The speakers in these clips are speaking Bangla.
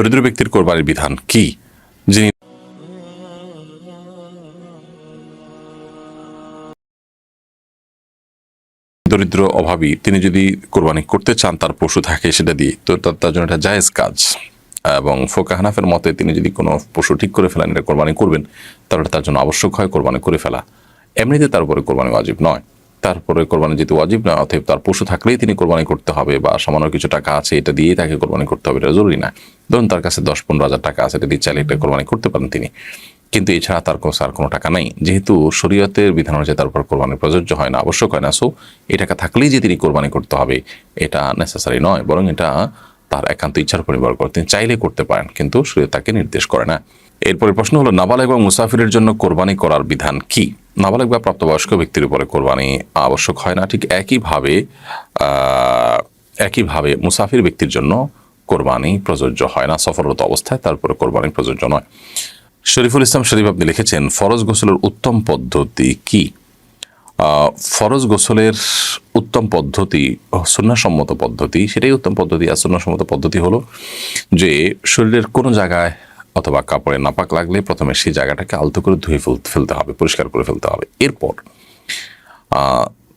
দরিদ্র ব্যক্তির কোরবানির বিধান কি? যিনি দরিদ্র অভাবী, তিনি যদি কোরবানি করতে চান, তার পশু থাকে সেটা দিয়ে। তো তার- জন্য এটা জায়েজ কাজ। এবং ফোকা হানাফের মতে তিনি যদি কোনো পশু ঠিক করে ফেলেন, এটা কোরবানি করবেন, তাহলে তার জন্য আবশ্যক হয় কোরবানি করে ফেলা। এমনিতে তার উপরে কোরবানি ওয়াজিব নয়। তারপরে কোরবানি যেহেতু ওয়াজিব না, অতএব তার পশু থাকলেই তিনি কোরবানি করতে হবে বা সামান্য কিছু টাকা আছে এটা দিয়েই তাকে কোরবানি করতে হবে, এটা জরুরি না। ধরুন তার কাছে দশ, পনেরো হাজার টাকা আছে, এটা দিয়ে চাইলে এটা কোরবানি করতে পারেন তিনি। কিন্তু এছাড়া তার কোনো, আর কোনো টাকা নেই। যেহেতু শরীয়তের বিধান অনুযায়ী তার উপর কোরবানি প্রযোজ্য হয় না, আবশ্যক হয় না। সো এই টাকা থাকলেই যে তিনি কোরবানি করতে হবে, এটা নেসেসারি নয়, বরং এটা তার একান্ত ইচ্ছার নির্ভর করে। তিনি চাইলে করতে পারেন, কিন্তু শরীয়ত তাকে নির্দেশ করে না। এরপরে প্রশ্ন হলো নাবালেগ এবং মুসাফিরের জন্য কোরবানি করার বিধান কি? নাবালেগ বা প্রাপ্তবয়স্ক ব্যক্তির উপরে কোরবানি আবশ্যক হয় না। ঠিক একইভাবে একইভাবে মুসাফির ব্যক্তির জন্য কোরবানি প্রযোজ্য হয় না। সফররত অবস্থায় তারপরে কোরবানি প্রযোজ্য নয়। শরীফুল ইসলাম শরীফ আপনি লিখেছেন, ফরজ গোসলের উত্তম পদ্ধতি কি? ফরজ গোসলের উত্তম পদ্ধতি, সুন্নাসম্মত পদ্ধতি, সেটাই উত্তম পদ্ধতি। আর সুন্নাসম্মত পদ্ধতি হলো যে, শরীরের কোনো জায়গায় অথবা কাপড়ে নাপাক লাগলে প্রথমে সেই জায়গাটাকে আলতো করে ধুয়ে ফেল- ফেলতে হবে, পরিষ্কার করে ফেলতে হবে। এরপর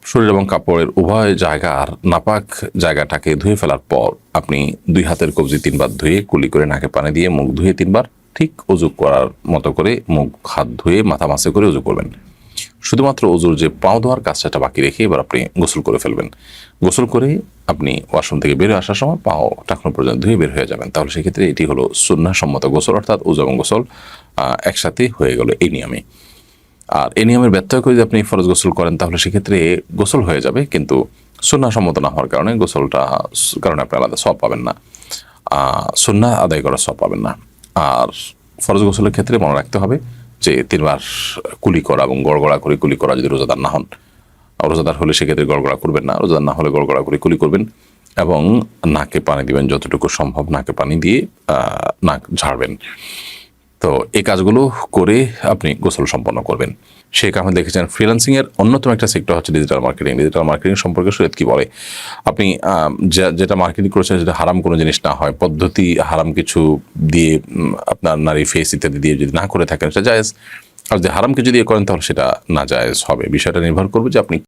শরীর এবং কাপড়ের উভয় জায়গার নাপাক জায়গাটাকে ধুয়ে ফেলার পর আপনি দুই হাতের কবজি তিনবার ধুয়ে কুলি করে নাকে পানি দিয়ে মুখ ধুয়ে তিনবার ঠিক অজু করার মতো করে মুখ, হাত ধুয়ে মাথা মাসে করে উজু করবেন। শুধুমাত্র অজুর যে পাও ধোয়ার কাজটা বাকি রেখে এবার আপনি গোসল করে ফেলবেন। গোসল করে আপনি ওয়াশরুম থেকে বের আসার সময় পাও টাকনো পর্যন্ত ধুয়ে বের হয়ে যাবেন। তাহলে সেক্ষেত্রে এটি হলো সুন্নাসম্মত গোসল, অর্থাৎ অজু এবং গোসল একসাথে হয়ে গেল এই নিয়মে। আর এই নিয়মের ব্যত্যয় করে যদি আপনি ফরজ গোসল করেন, তাহলে সেক্ষেত্রে গোসল হয়ে যাবে, কিন্তু সম্মত না হওয়ার কারণে গোসলটা কারণে আপনি আলাদা সব পাবেন না। সুন্না আদায় করার সব পাবেন না। আর ফরজ গোসলের ক্ষেত্রে মনে রাখতে হবে যে তিনবার কুলি করা এবং গড়গড়া করে কুলি করা যদি রোজাদার না হন রোজাদার হলে সেক্ষেত্রে গড়গড়া করবেন না। রোজাদার না হলে গড়গড়া করে কুলি করবেন এবং নাকে পানি দিবেন যতটুকু সম্ভব, নাকে পানি দিয়ে নাক ঝাড়বেন। তো এই কাজগুলো করে আপনি গোসল সম্পন্ন করবেন। শেখ কারণে দেখেছেন ফ্রিল্যান্সিং এর অন্যতম একটা সেক্টর হচ্ছে ডিজিটাল মার্কেটিং ডিজিটাল মার্কেটিং সম্পর্কে শরীয়ত কি বলে? আপনি যেটা মার্কেটিং করেছেন সেটা হারাম কোনো জিনিস না হয়। পদ্ধতি হারাম কিছু দিয়ে আপনার নারী ফেস ইত্যাদি দিয়ে যদি না করে থাকেন, সেটা জায়েজ। আর যদি হারাম কিছু দিয়ে করেন, তাহলে সেটা না জায়েজ হবে। বিষয়টা নির্ভর করবে যে আপনি